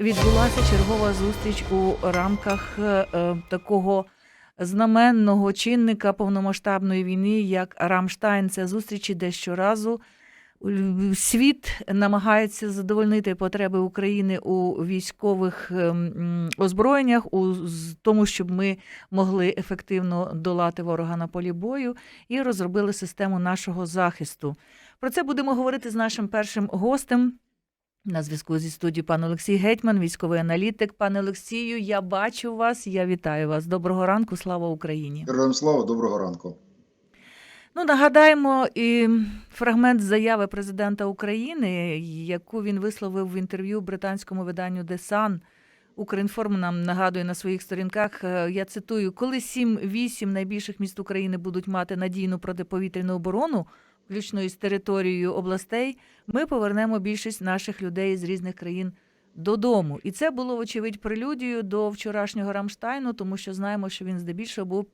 Відбулася чергова зустріч у рамках е, е, такого знаменного чинника повномасштабної війни, як Рамштайн. Це зустрічі, де щоразу світ намагається задовольнити потреби України у військових ем, озброєннях, у тому, щоб ми могли ефективно долати ворога на полі бою і розробили систему нашого захисту. Про це будемо говорити з нашим першим гостем. На зв'язку зі студією пан Олексій Гетьман, військовий аналітик. Пане Олексію, я бачу вас, я вітаю вас. Доброго ранку, слава Україні. Героям слава, доброго ранку. Ну, нагадаємо і фрагмент заяви президента України, яку він висловив в інтерв'ю британському виданню The Sun. Укрінформ нам нагадує на своїх сторінках. е, Я цитую: коли 7-8 найбільших міст України будуть мати надійну протиповітряну оборону, включно із територією областей, ми повернемо більшість наших людей з різних країн додому. І це було, вочевидь, прелюдією до вчорашнього Рамштайну, тому що знаємо, що він здебільшого був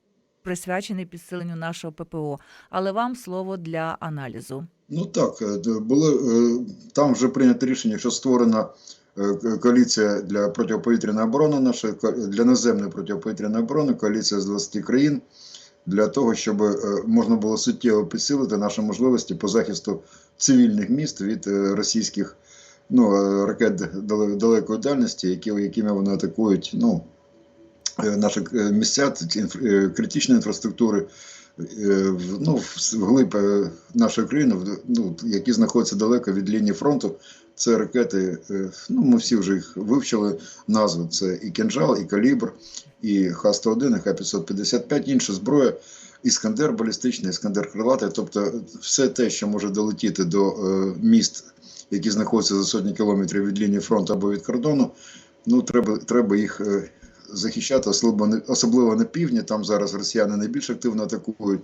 присвячений підсиленню нашого ППО. Але вам слово для аналізу. Ну так, е, було, е, там вже прийнято рішення, що створена е, коаліція для протиповітряної оборони, наша для наземної протиповітряної оборони, коаліція з 20 країн, для того, щоб е, можна було суттєво підсилити наші можливості по захисту цивільних міст від е, російських ну, е, ракет далекої дальності, які, якими вони атакують ну, наші місця критичної інфраструктури. ну, вглиб нашої країни, ну, які знаходяться далеко від лінії фронту. Це ракети, е, ну ми всі вже їх вивчили назву. Це і кінжал, і калібр, і Х-101, і Х-555, інша зброя, іскандер балістичний, іскандер крилатий. Тобто все те, що може долетіти до е, міст, які знаходяться за сотні кілометрів від лінії фронту або від кордону, ну треба, треба їх е, захищати, особливо, не- особливо на півдні. Там зараз росіяни найбільш активно атакують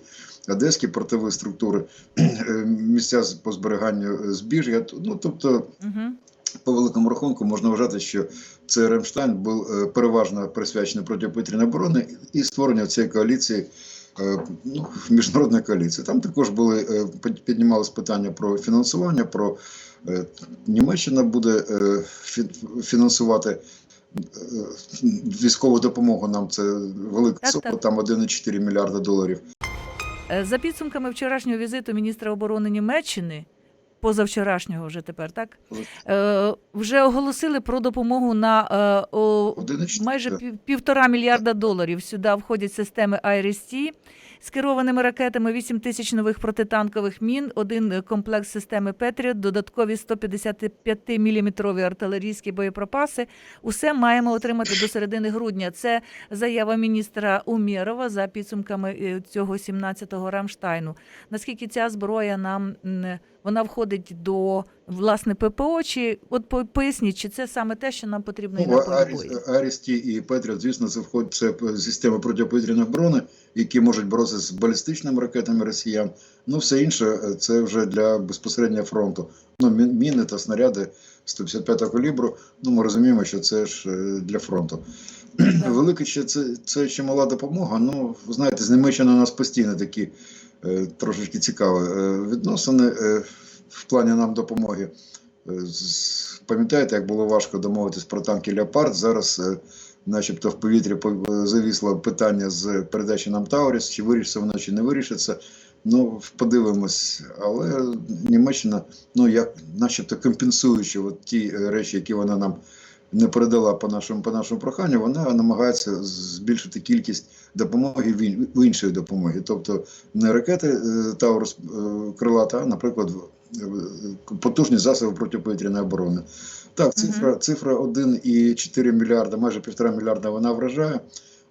одеські портові структури, е, місця з- по зберіганню е, збіжжя. Ну тобто, Угу. по великому рахунку, можна вважати, що цей Ремштайн був е, переважно присвячений протиповітряній оборони і створенню цієї коаліції. Ну, міжнародної коаліції. Там також були під- піднімалось питання про фінансування. Про Німеччина буде фінансувати військову допомогу. Нам це велика сума, там 1,4 мільярда доларів. Е, За підсумками вчорашнього візиту міністра оборони Німеччини, позавчорашнього вже тепер, так е, вже оголосили про допомогу на е, о, майже пів- півтора мільярда доларів. Сюди входять системи IRIS-T з керованими ракетами, 8 тисяч нових протитанкових мін, один комплекс системи Петріот, додаткові 155-мм артилерійські боєприпаси. Усе маємо отримати до середини грудня. Це заява міністра Умєрова за підсумками е, цього 17-го Рамштайну. Наскільки ця зброя нам вона входить до власне ППО? Чи от по- поясніть, чи це саме те, що нам потрібно і Ну, на полі бою? Арісті і Петріот, звісно, це входить це системи протиповітряної оборони, які можуть боротися з балістичними ракетами росіян. Ну, все інше е, це вже для безпосереднього фронту. Ну, мін- міни та снаряди 155 калібру. Ну, ми розуміємо, що це ж е, для фронту. Велика ще це, це ще мала допомога. Ну, знаєте, з Німеччиною у нас постійно такі трошечки цікаві е, відносини е, в плані нам допомоги. Е, Пам'ятаєте, як було важко домовитись про танки Леопард? Зараз, е, начебто, в повітрі по- е, завісло питання з передачі нам Тауріс, чи вирішиться воно, чи не вирішиться. Ну, подивимось. Але Німеччина, ну як, начебто, компенсуючи от ті е, речі, які вона нам не передала по нашому по нашому проханню, вона намагається збільшити кількість допомоги в іншої допомоги. Тобто не ракети е, Таурус е, крилата, а, наприклад, е, потужні засоби протиповітряної оборони. Так, цифра, цифра 1,4 мільярда, майже півтора мільярда вона вражає,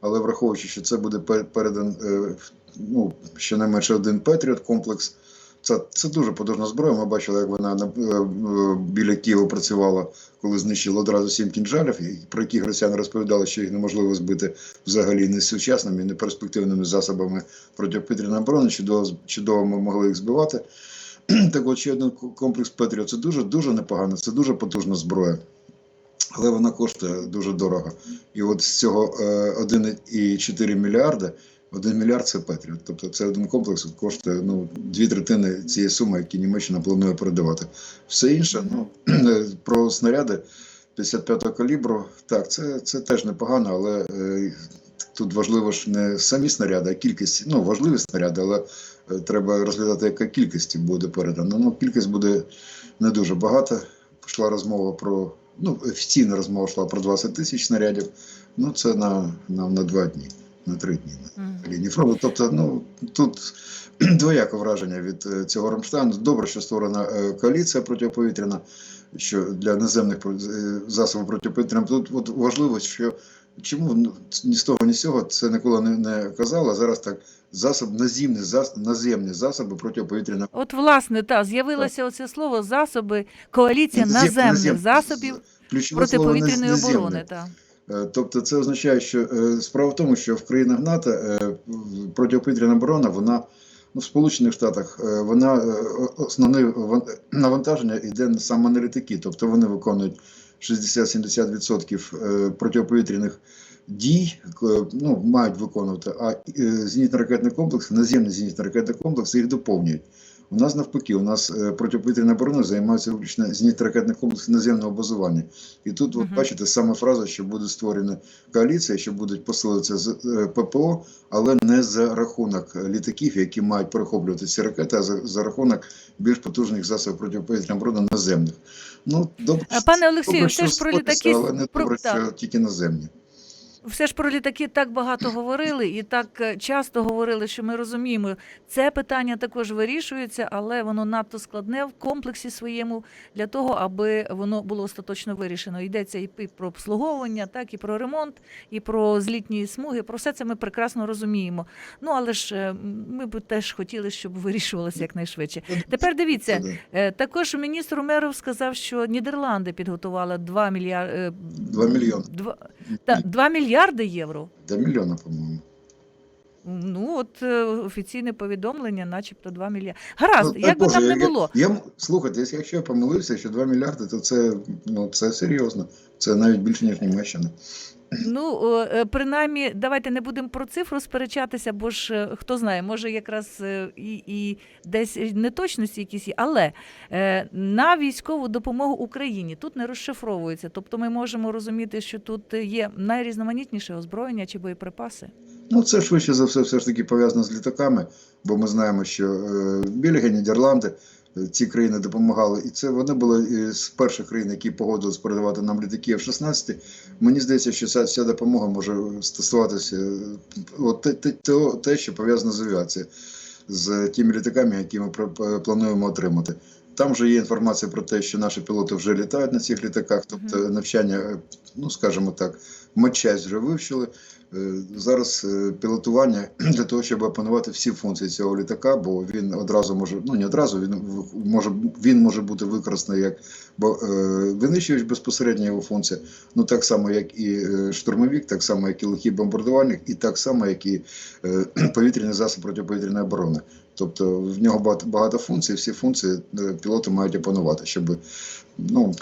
але враховуючи, що це буде пе- передан ну, щонайменше один Петріот комплекс. Це, це дуже потужна зброя. Ми бачили, як вона на, е, е, біля Києва працювала, коли знищили одразу сім кінжалів, про які росіяни розповідали, що їх неможливо збити взагалі не сучасними, не перспективними засобами протиповітряної оборони. Чудово, чудово ми могли їх збивати. Так от ще один комплекс Петріот. Це дуже дуже непогано, це дуже потужна зброя. Але вона коштує дуже дорого. І от з цього е, 1,4 мільярда 1 мільярд це Петріот. Тобто це один комплекс коштує ну, дві третини цієї суми, які Німеччина планує передавати. Все інше, ну про снаряди 55-го калібру. Так, це, це теж непогано, але е, тут важливо ж не самі снаряди, а кількість. Ну, важливі снаряди, але е, треба розглядати, яка кількість буде передана. Ну, кількість буде не дуже багато. Пішла розмова про. Ну, офіційна розмова йшла про 20 тисяч снарядів. Ну, це на, на, на два дні, на три дні на лінії фронту. Тобто, ну тут двояке враження від е, цього Рамштайну. Добре, що створена е, коаліція протиповітряна, що для наземних е, засобів протиповітряних. Тут от важливо, що чому ну, ні з того, ні з цього це ніколи не, не казало. а Зараз так засоб наземні, зас, наземні засоби протиповітряної От, власне, та з'явилося оце слово засоби, коаліція Назем- наземних засобів ключове протиповітряної наземне. оборони. Та. Е, Тобто це означає, що е, справа в тому, що в країнах НАТО е, протиповітряна оборона, вона ну, в Сполучених Штатах вона основне навантаження йде саме на літаки, тобто вони виконують 60-70% е, протиповітряних дій, ну, мають виконувати, а е, зенітно-ракетний комплекс, наземні зенітно-ракетні комплекси їх доповнюють. У нас навпаки, у нас е, протиповітряна оборона займається виключно зенітно-ракетний комплекс наземного базування. І тут, от Мгм. бачите, саме фраза, що буде створена коаліція, що будуть посилитися з е, ППО, але не за рахунок літаків, які мають перехоплювати ці ракети, а за, за рахунок більш потужних засобів протиповітряної оборони наземних. Ну, добре, пане Олексію, добре, все ж про літаки, але не про- добре, що тільки наземні. Все ж про літаки так багато говорили і так е, часто говорили, що ми розуміємо, це питання також вирішується, але воно надто складне в комплексі своєму для того, аби воно було остаточно вирішено. Йдеться і про обслуговування, так і про ремонт, і про злітні смуги. Про все це ми прекрасно розуміємо. Ну але ж е, ми б теж хотіли, щоб вирішувалося якнайшвидше. Тепер дивіться, е, також міністр Умеров сказав, що Нідерланди підготували 2 мільярди. Два мільйони. 2, та, 2 мільярди євро. До мільйона, по-моєму. Ну, от е, офіційне повідомлення, начебто 2 мільярди. Гаразд, Ну, як би Боже, там не я- було. Я, я, слухайте, якщо я помилився, що 2 мільярди, то це, ну, це серйозно. Це навіть більше, ніж Німеччина. Ну, о, е, принаймні, давайте не будемо про цифру сперечатися, бо ж е, хто знає, може якраз е, і, і десь неточності якісь є. Але е, на військову допомогу Україні тут не розшифровується. Тобто ми можемо розуміти, що тут є найрізноманітніше озброєння чи боєприпаси. Ну, це швидше за все, все ж таки пов'язано з літаками, бо ми знаємо, що е, Бельгія, Нідерланди, е, ці країни допомагали, і це вони були е, з перших країн, які погодились передавати нам літаки F-16. Мені здається, що ця вся допомога може стосуватися е, от те, те, те, те, що пов'язано з авіацією, з тими літаками, які ми плануємо отримати. Там вже є інформація про те, що наші пілоти вже літають на цих літаках, тобто навчання, е, ну скажімо так, матчасть вже вивчили. Е, Зараз е, пілотування для того, щоб опанувати всі функції цього літака, бо він одразу може, ну не одразу, він може він може бути використаний як бо, е, винищувач безпосередньо його функція, ну так само, як і е, штурмовик, так само, як і легкий бомбардувальник, і так само, як і е, повітряний засіб протиповітряної оборони. Тобто в нього багато, багато функцій, всі функції пілоти мають опанувати, щоб ну,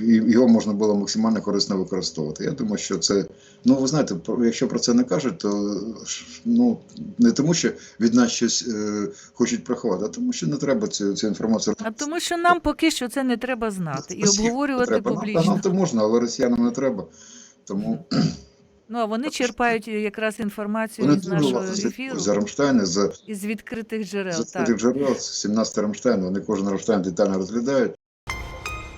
його можна було максимально корисно використовувати. Я думаю, що це, ну ви знаєте, якщо про це не кажуть, то ну, не тому, що від нас щось е, хочуть приховати, а тому, що не треба цю, цю інформацію А тому, що нам поки що це не треба знати і обговорювати треба. Публічно. Нам то можна, але росіянам не треба. Тому Ну а вони черпають якраз інформацію вони з нашого ефіру за Рамштайни, за із відкритих джерел. за Так. джерел, 17 Рамштайн, вони кожен Рамштайн детально розглядають.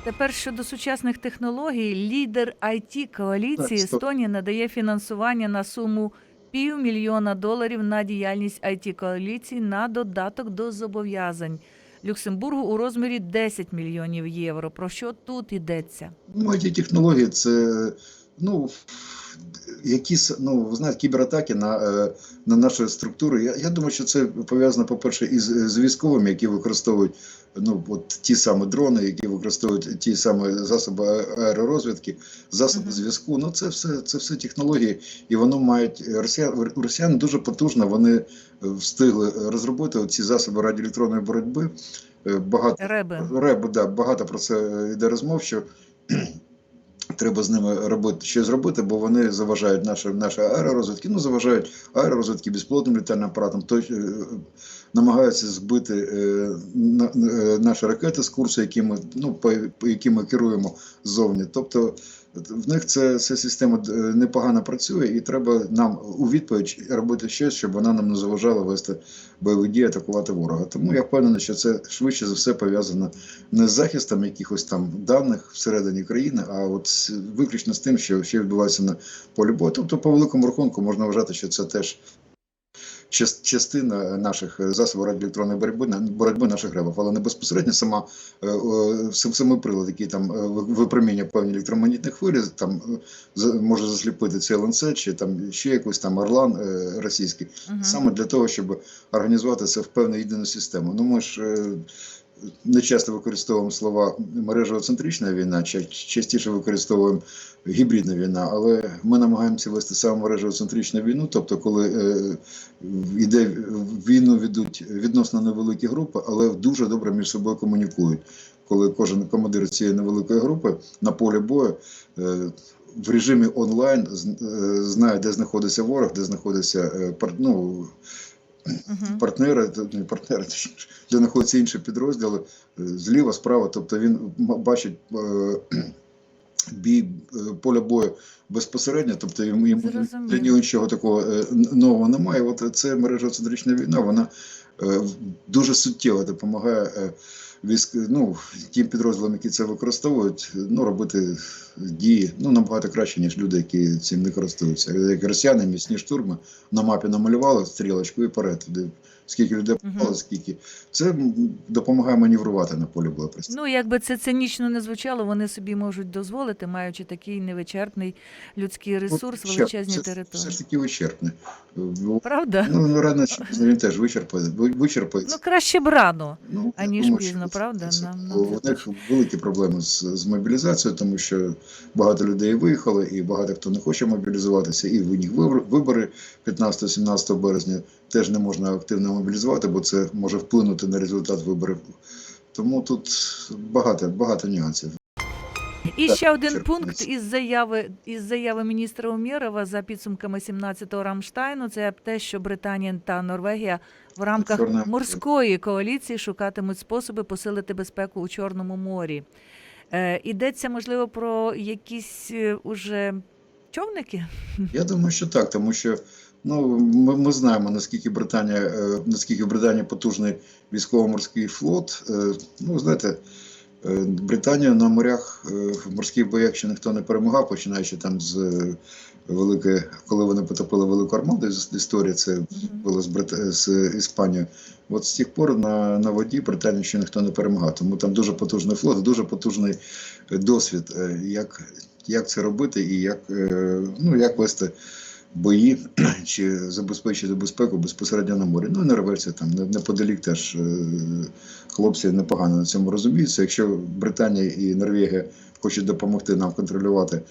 Тепер щодо сучасних технологій, лідер it коаліції Естонії надає фінансування на суму півмільйона доларів на діяльність it коаліції на додаток до зобов'язань Люксембургу у розмірі 10 мільйонів євро. Про що тут йдеться? Ну, it технології це ну, якісь, ну, знаєте, кібератаки на, е, на наші структури. Я, я думаю, що це пов'язано, по-перше, із з військовими, які використовують ну, от ті самі дрони, які використовують ті самі засоби аеророзвідки, засоби Мгм. зв'язку. Ну, це все, це все технології, і воно мають росіян, у росіян дуже потужно. Вони встигли розробити ці засоби радіоелектронної боротьби. Е, Багато Реби. Реб, да, багато про це йде розмов, що Треба з ними робити щось робити, бо вони заважають наші, наші аеророзвідки, ну заважають аеророзвідки безплодним літальним апаратом, то, е, намагаються збити е, на, е, наші ракети з курсу, які ми, ну, по, по які ми керуємо ззовні. Тобто в них це, ця система е, непогано працює, і треба нам у відповідь робити щось, щоб вона нам не заважала вести бойові дії, атакувати ворога. Тому я впевнений, що це швидше за все пов'язано не з захистом якихось там даних всередині країни, а от виключно з тим, що, ще відбувається на полі бою. Тобто, по великому рахунку, можна вважати, що це теж частина наших е, засобів радіоелектронної боротьби, боротьби наших ребів, але не безпосередньо сама е, е, сам самий прилад, який там е, ви- випромінює певні електромагнітні хвилі, там може засліпити цей ланцет чи там ще якийсь там орлан російський, Мгм. саме для того, щоб організувати це в певну єдину систему. Ну ми ж не часто використовуємо слова мережеоцентрична війна, частіше використовуємо гібридна війна, але ми намагаємося вести саме мережеоцентричну війну, тобто, коли е, йде війну ведуть відносно невеликі групи, але дуже добре між собою комунікують. Коли кожен командир цієї невеликої групи на полі бою е, в режимі онлайн е, знає, де знаходиться ворог, де знаходиться е, ну, Мгм. партнери, не партнери, де знаходяться інші підрозділи, е, зліва, справа. Тобто він бачить е, бій е, поля бою безпосередньо, тобто йому йому- для нього нічого такого нового немає. От це мережа центрична війна, вона дуже суттєво допомагає. Військ, ну, тим підрозділам, які це використовують, ну, робити дії ну, набагато краще, ніж люди, які цим не користуються. Як росіяни, міцні штурми на мапі намалювали стрілочку і перед Туди скільки людей попало, скільки. Це допомагає маневрувати на полі просто. Ну, якби це цинічно не звучало, вони собі можуть дозволити, маючи такий невичерпний людський ресурс, Ну, величезні це, території. Все ж таки вичерпне. Ну, Правда? ну, рано чи він теж вичерпає. ви- вичерпається. Ну, краще б рано. Ну, аніж думаю, пізно, правда? це- Нам- нам у них великі проблеми з, з мобілізацією, тому що багато людей виїхали, і багато хто не хоче мобілізуватися. І в них вибори 15-17 березня теж не можна активно мобілізувати, бо це може вплинути на результат виборів. Тому тут багато, багато нюансів. І Так, ще один пункт із заяви із заяви міністра Умєрова за підсумками 17-го Рамштайну. Це те, що Британія та Норвегія в рамках морської коаліції шукатимуть способи посилити безпеку у Чорному морі. Е, ідеться, можливо, про якісь е, уже човники? Я думаю, що так, тому що ну, ми, ми знаємо, наскільки Британія, е, наскільки в Британії потужний військово-морський флот. Е, Ну, знаєте, е, Британія на морях е, в морських боях ще ніхто не перемагав, починаючи там з е, великої, коли вони потопили велику армаду з історії, це було з, Брит... з Іспанією. От з тих пор на, на воді Британію ще ніхто не перемагав. Тому там дуже потужний флот, дуже потужний досвід, е, як, як це робити і як, е, ну, як вести бої чи забезпечити безпеку безпосередньо на морі. Ну, і норвежці там неподалік теж е, хлопці непогано на цьому розуміються. Якщо Британія і Норвегія хочуть допомогти нам контролювати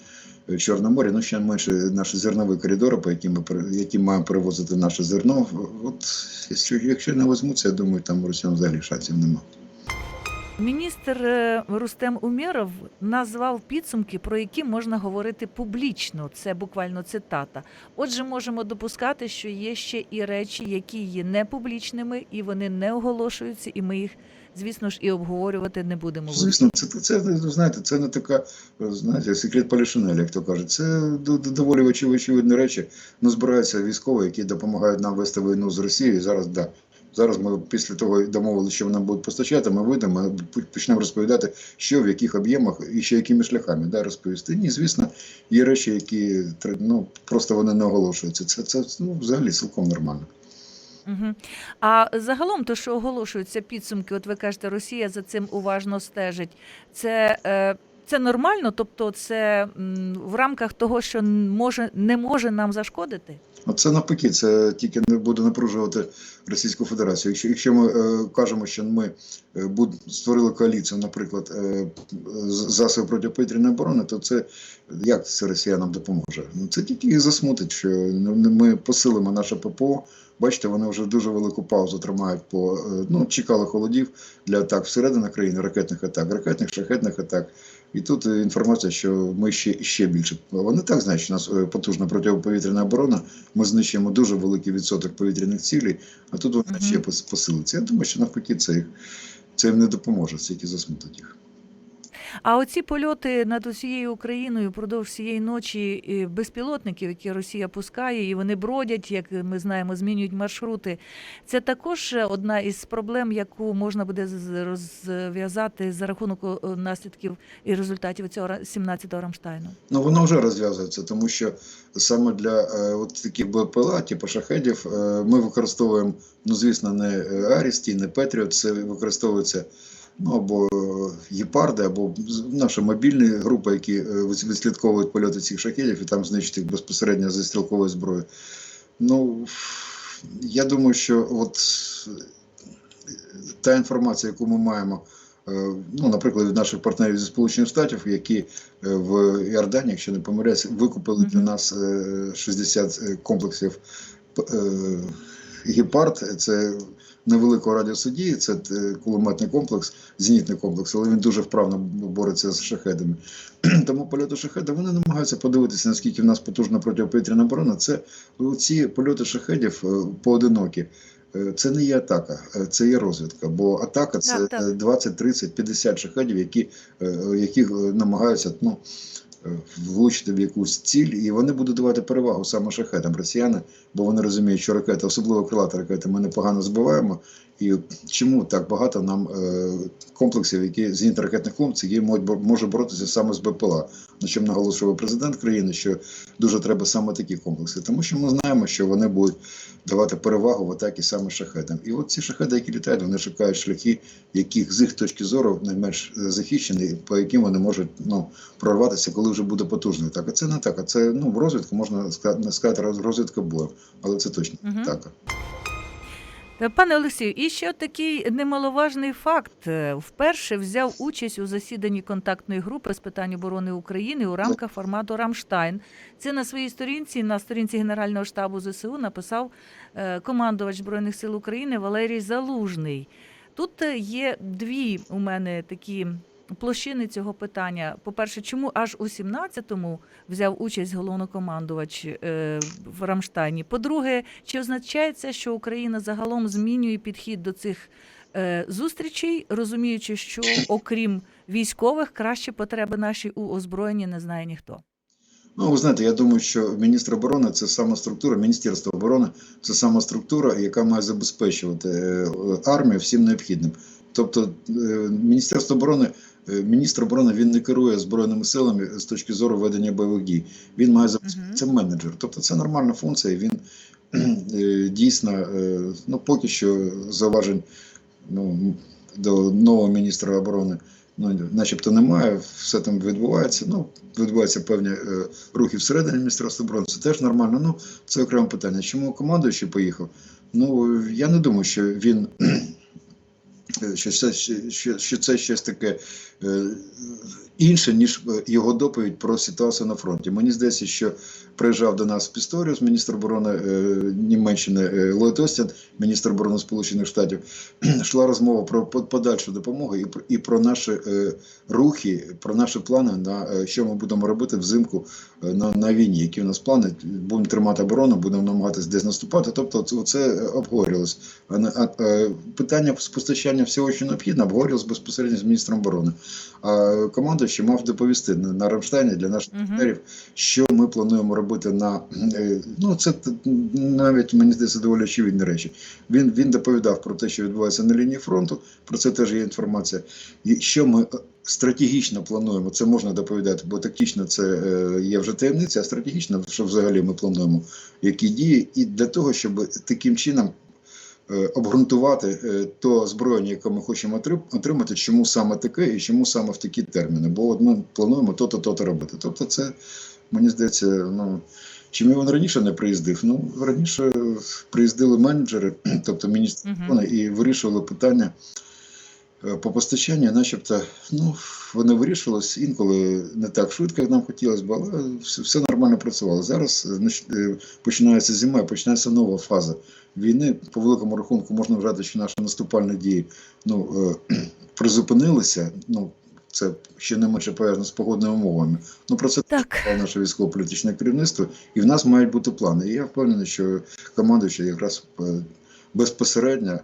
е, Чорне море, ну ще менше наші зернові коридори, по яким ми які маємо перевозити наше зерно. От якщо, не візьмуться, я думаю, там росіян взагалі шансів немає. Міністр е, Рустем Умєров назвав підсумки, про які можна говорити публічно. Це буквально цитата. Отже, можемо допускати, що є ще і речі, які є непублічними, і вони не оголошуються, і ми їх, звісно ж, і обговорювати не будемо. Звісно, це, це, знаєте, це не така, знаєте, секрет Полішинеля, як то кажуть. Це до- до- доволі очевидні речі. Ну, збираються військові, які допомагають нам вести війну з Росією. Зараз да. Зараз ми після того домовилися, що вони будуть постачати, ми вийдемо, почнемо розповідати, що в яких об'ємах і ще якими шляхами да, розповісти. Ні, звісно, є речі, які ну, просто вони не оголошуються. Це, це ну, взагалі цілком нормально. Угу. А загалом, то, що оголошуються підсумки, от ви кажете, Росія за цим уважно стежить. Це, е, це нормально? Тобто, це в рамках того, що може не може нам зашкодити? Ну, Це навпаки, це тільки не буде напружувати Російську Федерацію. Якщо, якщо ми е, кажемо, що ми е, буд, створили коаліцію, наприклад, е, засоби протиповітряної оборони, то це як це росіянам допоможе? Ну це тільки їх засмутить, що ми посилимо наше ППО. Бачите, вони вже дуже велику паузу тримають по е, ну, чекали холодів для атак всередину країни, ракетних атак, ракетних, шахетних атак. І тут інформація, що ми ще, ще більше. Вони так знають, що у нас е, потужна протиповітряна оборона. Ми знищуємо дуже великий відсоток повітряних цілей, а тут вона Мгм. ще посилиться. Я думаю, що навпаки це, їх- це їм не допоможе, це тільки засмутить їх. А оці польоти над усією Україною впродовж всієї ночі безпілотників, які Росія пускає, і вони бродять, як ми знаємо, змінюють маршрути. Це також одна із проблем, яку можна буде розв'язати за рахунок наслідків і результатів цього 17-го Рамштайну. Ну воно вже розв'язується, тому що саме для е, от таких БПЛА, типу шахедів, е, ми використовуємо, ну звісно, не Арісті, не Петріот, це використовується ну, або е, гепарди, або наша мобільні групи, які е, відслідковують польоти цих шахедів і там знищить їх безпосередньо зі стрілкової зброї. Ну, я думаю, що от та інформація, яку ми маємо, е, ну, наприклад, від наших партнерів зі Сполучених Штатів, які в Іорданії, якщо не помиляюсь, викупили для нас е, 60 комплексів гепард. Це невеликого радіусу дії, це е, кулеметний комплекс, зенітний комплекс, але він дуже вправно бореться з шахедами. Тому польоти шахеда вони намагаються подивитися, наскільки в нас потужна протиповітряна оборона. Це ці польоти шахедів е, поодинокі. Е, Це не є атака, це є розвідка. Бо атака це Так, так. е, 20, 30, 50 шахедів, які, е, намагаються ну, влучити в якусь ціль, і вони будуть давати перевагу саме шахетам росіяни, бо вони розуміють, що ракети, особливо крилата ракети, ми непогано збиваємо. І чому так багато нам е, комплексів, які зенітно-ракетних комплексів, які можуть може боротися саме з БПЛА. На чому наголошував президент країни, що дуже треба саме такі комплекси, тому що ми знаємо, що вони будуть давати перевагу в атакі саме шахедам. І от ці шахеди, які літають, вони шукають шляхи, яких з їх точки зору найменш е, захищені, по яким вони можуть ну, прорватися, коли вже буде потужна атака. Це не атака, це ну розвідка, можна сказати, розвідка бою, але це точно Мгм. атака. Та, Пане Олексію, і ще такий немаловажний факт. Е, Вперше взяв участь у засіданні контактної групи з питань оборони України у рамках формату Рамштайн. Це на своїй сторінці, на сторінці Генерального штабу ЗСУ, написав е, командувач Збройних сил України Валерій Залужний. Тут е, є дві у мене такі площини цього питання. По-перше, чому аж у 17-му взяв участь головнокомандувач е, в Рамштайні? По-друге, чи означає це, що Україна загалом змінює підхід до цих е, зустрічей, розуміючи, що окрім військових краще потреби наші у озброєнні не знає ніхто? Ну, ви знаєте, я думаю, що міністр оборони це сама структура, Міністерство оборони це сама структура, яка має забезпечувати е, армію всім необхідним. Тобто, е, Міністерство оборони, міністр оборони він не керує збройними силами з точки зору ведення бойових дій. Він має забезпечити це менеджер. Тобто, це нормальна функція. Він е, дійсно, е, ну поки що зауважень ну, до нового міністра оборони. Ну, начебто немає, все там відбувається. Ну, відбуваються певні е, рухи всередині Міністерства оборони. Це теж нормально. Ну, це окреме питання. Чому командуючий поїхав? Ну, я не думаю, що він. Що це, що, що це щось таке е, інше, ніж е, його доповідь про ситуацію на фронті. Мені здається, що приїжджав до нас Пісторіус, міністр оборони е, Німеччини Ллойд Остін, міністр оборони Сполучених Штатів. Йшла розмова про подальшу допомогу і, про- і про наші рухи, про наші плани на що ми будемо робити взимку на, на війні. Які у нас плани? Будемо тримати оборону, будемо намагатися десь наступати. Тобто, це, обговорювалось. А, питання з постачання всього, що необхідно, обговорювалось безпосередньо з міністром оборони. А командуючий мав доповісти на, Рамштайні для наших партнерів, що ми плануємо робити на е, ну це навіть мені здається доволі очевидні речі. Він він доповідав про те, що відбувається на лінії фронту. Про це теж є інформація. І що ми е, стратегічно плануємо, це можна доповідати, бо тактично це е, є вже таємниця, а стратегічно, що взагалі ми плануємо, які дії, і для того, щоб таким чином. Е, Обґрунтувати е, то озброєння, яке ми хочемо отримати, чому саме таке і чому саме в такі терміни. Бо от ми плануємо то-то, то-то робити. Тобто, це мені здається, ну Чим він раніше не приїздив? Ну раніше приїздили менеджери, тобто міністр uh -huh. і вирішували питання по постачанню, начебто, ну вони вирішувалися інколи не так швидко, як нам хотілося б, але все, нормально працювало. Зараз е, е, починається зима, починається нова фаза війни. По великому рахунку можна вважати, що наші наступальні дії ну, е, призупинилися. Ну, це ще не менше пов'язано з погодними умовами. Ну про це Так. наше військово-політичне керівництво, і в нас мають бути плани. І я впевнений, що командуючий якраз е, безпосередньо е,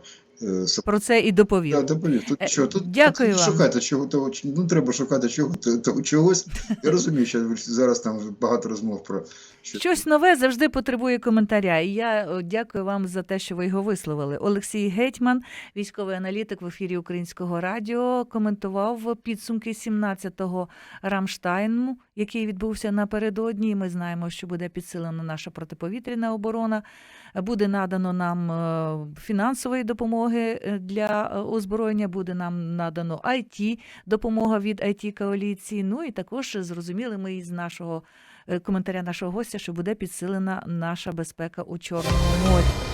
Про це і доповів. Да, доповів. Тут Е, що, тут, дякую тут вам. шукати чого того, ну треба шукати чого того чогось. Я розумію, що зараз там багато розмов про що Щось нове завжди потребує коментаря. І я дякую вам за те, що ви його висловили. Олексій Гетьман, військовий аналітик в ефірі Українського радіо, коментував підсумки 17-го Рамштайну, який відбувся напередодні. Ми знаємо, що буде підсилена наша протиповітряна оборона. Буде надано нам е, фінансової допомоги е, для е, озброєння, буде нам надано IT, допомога від it коаліції. Ну і також зрозуміли ми із нашого коментаря нашого гостя, що буде підсилена наша безпека у Чорному морі.